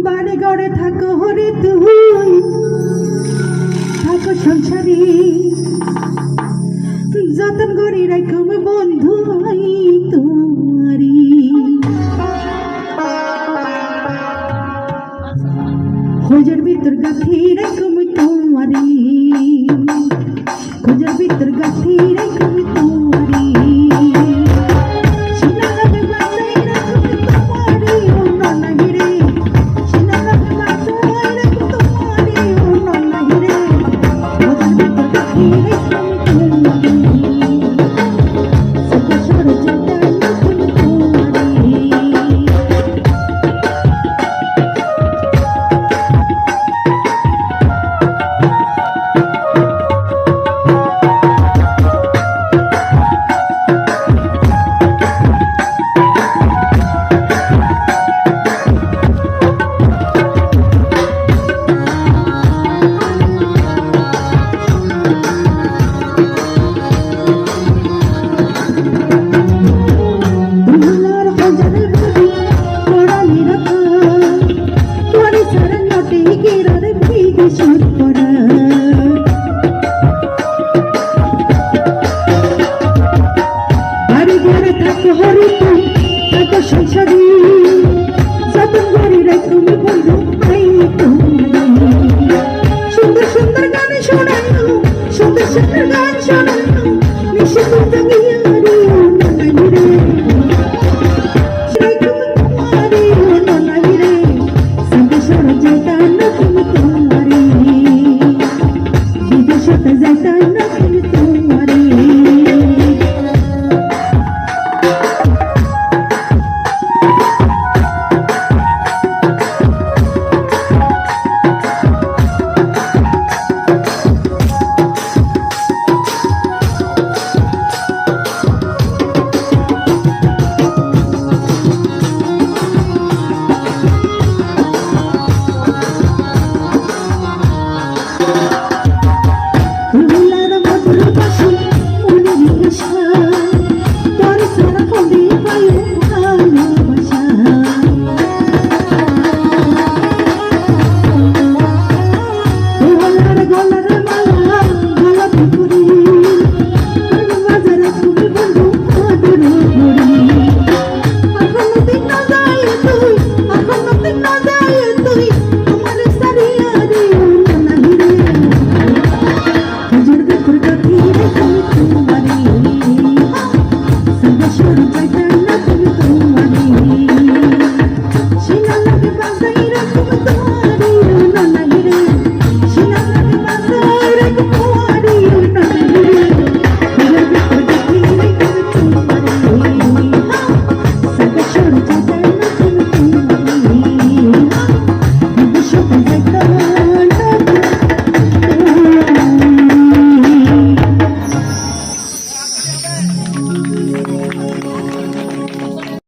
বারে গড়ে থাকো হরে তুই। থাকো সংসারে। যতন করে রাখম বন্ধু ভাই তোমারি হজর ভিতর গাথি রাখম তোমারি হজর ভিতর Thank you.